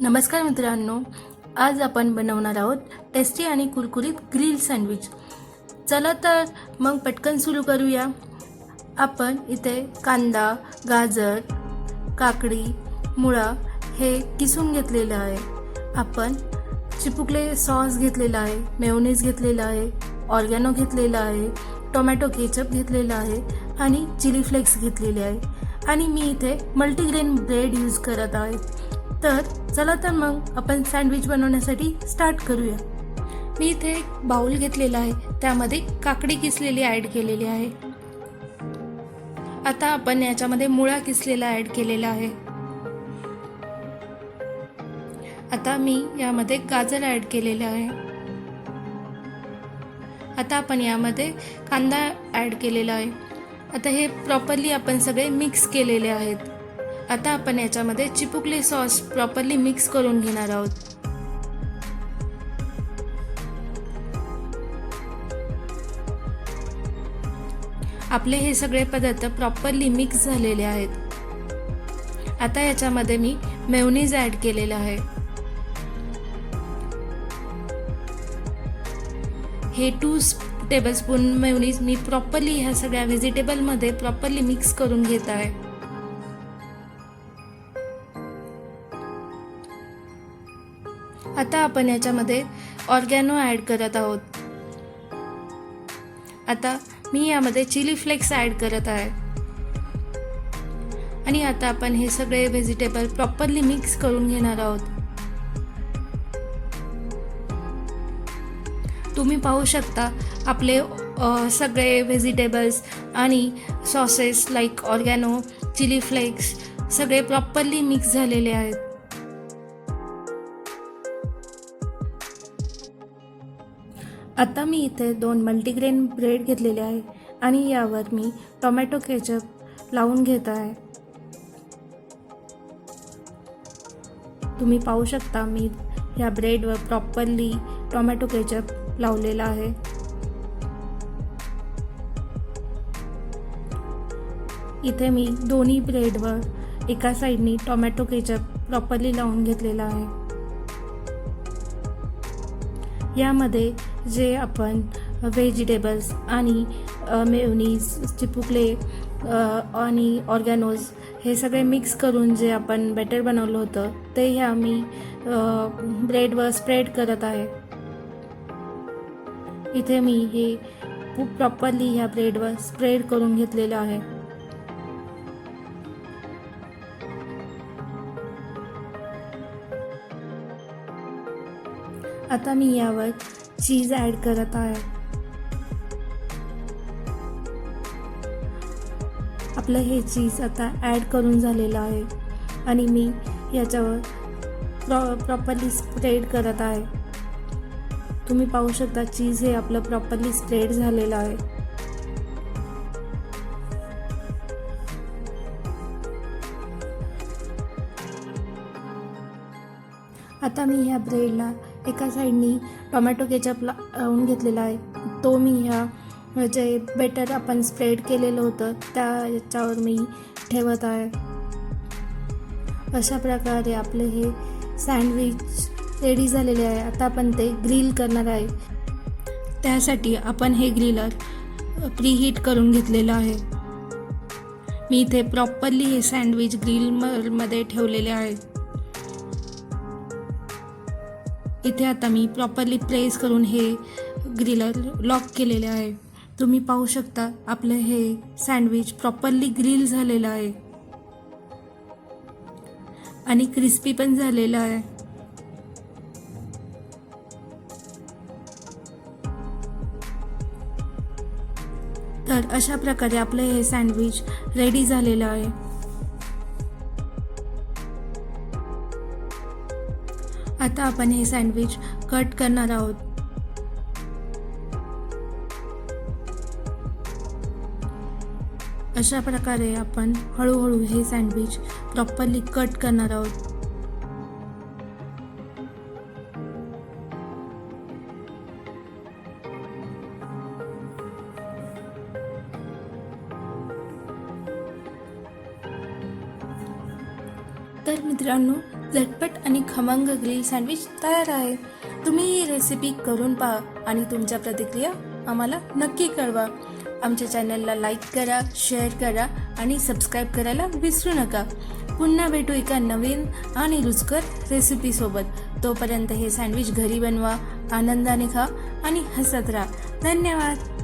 नमस्कार मित्रांनो आज आपण बनवणार आहोत टेस्टी आणि कुरकुरीत ग्रिल सँडविच. चला तर मग पटकन सुरू करूया. आपण इथे कांदा गाजर काकडी मुळा हे किसून घेतलेलं आहे. आपण चिपुकले सॉस घेतलेला आहे मेओनीज घेतलेला आहे ऑर्गॅनो घेतलेला आहे टोमॅटो केचप घेतलेला आहे आणि चिली फ्लेक्स घेतलेले आहे. आणि मी इथे मल्टीग्रेन ब्रेड यूज करत आहे. तर चला तर मग आपण सँडविच बनवण्यासाठी स्टार्ट करूया. मी इथे एक बाउल घेतलेला आहे. त्यामध्ये काकडी किसलेली ॲड केलेली आहे. आता आपण याच्यामध्ये मुळा किसलेला ॲड केलेला आहे. आता मी यामध्ये गाजर ॲड केलेलं आहे. आता आपण यामध्ये कांदा ॲड केलेला आहे. आता हे प्रॉपरली आपण सगळे मिक्स केलेले आहेत. आता आपण याच्यामध्ये चिपुकले सॉस प्रॉपरली मिक्स करून घेणार आहोत. आपले हे सगळे पदार्थ प्रॉपरली मिक्स झालेले आहेत. आता याच्यामध्ये मी मेवनीज ॲड केलेलं आहे. हे टू टेबलस्पून मेवनीज मी प्रॉपरली ह्या सगळ्या व्हेजिटेबलमध्ये प्रॉपरली मिक्स करून घेत आहे. आता आपण याच्यामध्ये ऑर्गॅनो ॲड करत आहोत. आता मी यामध्ये चिली फ्लेक्स ॲड करत आहे. आणि आता आपण हे सगळे व्हेजिटेबल प्रॉपरली मिक्स करून घेणार आहोत. तुम्ही पाहू शकता आपले सगळे व्हेजिटेबल्स आणि sauces like oregano chilli flakes सगळे प्रॉपरली मिक्स झालेले आहेत. आता मी इथे दोन मल्टीग्रेन ब्रेड घेतलेले आहे आणि यावर मी टोमॅटो केचप लावून घेत आहे. तुम्ही पाहू शकता मी ह्या ब्रेडवर प्रॉपरली टोमॅटो केचप लावलेला आहे. इथे मी दोन्ही ब्रेडवर एका साईडनी टोमॅटो केचप प्रॉपरली लावून घेतलेला आहे. यामध्ये जे आपण व्हेजिटेबल्स आणि मेवनीज चिपुकले आणि ऑर्गॅनोज हे सगळे मिक्स करून जे आपण बॅटर बनवलं होतं ते ह्या मी ब्रेडवर स्प्रेड करत आहे. इथे मी हे प्रॉपरली ह्या ब्रेडवर स्प्रेड करून घेतलेलं आहे. आता मी यावर चीज ॲड करत आहे. आपलं हे चीज आता ॲड करून झालेलं आहे आणि मी याच्यावर प्रॉ प्रॉपरली स्प्रेड करत आहे. तुम्ही पाहू शकता चीज हे आपलं प्रॉपरली स्प्रेड झालेलं आहे. आता मी ह्या ब्रेडला एका साईडनी टोमॅटो केचप लावून घेतलेला आहे. तो मी ह्या जे बेटर आपण स्प्रेड केलेलं होतं त्या याच्यावर मी ठेवत आहे. अशा प्रकारे आपले हे सँडविच रेडी झालेले आहे. आता आपण ते ग्रिल करणार आहे. त्यासाठी आपण हे ग्रिलर प्रीहीट करून घेतलेलं आहे. मी इथे प्रॉपरली हे सँडविच ग्रिलमध्ये ठेवलेले आहे. इथे आता मी प्रॉपरली प्लेस करून हे ग्रिलर लॉक केलेले आहे. तुम्ही पाहू शकता आपलं हे सँडविच प्रॉपरली ग्रिल झालेलं आहे. आणि क्रिस्पी पण झालेलं आहे. तर अशा प्रकारे आपलं हे सँडविच रेडी झालेलं आहे. आता आपण हे सँडविच कट करणार आहोत. अशा प्रकारे आपण हळूहळू हे सँडविच प्रॉपरली कट करणार आहोत. तर मित्रांनो झटपट आणि खमंग ग्रिल सँडविच तयार आहे. तुम्ही ही रेसिपी करून पहा आणि तुमच्या प्रतिक्रिया आम्हाला नक्की कळवा. आमच्या चॅनलला लाईक करा शेअर करा आणि सबस्क्राईब करायला विसरू नका. पुन्हा भेटू एका नवीन आणि रुचकर रेसिपीसोबत तोपर्यंत हे सँडविच घरी बनवा आनंदाने खा आणि हसत राहा. धन्यवाद!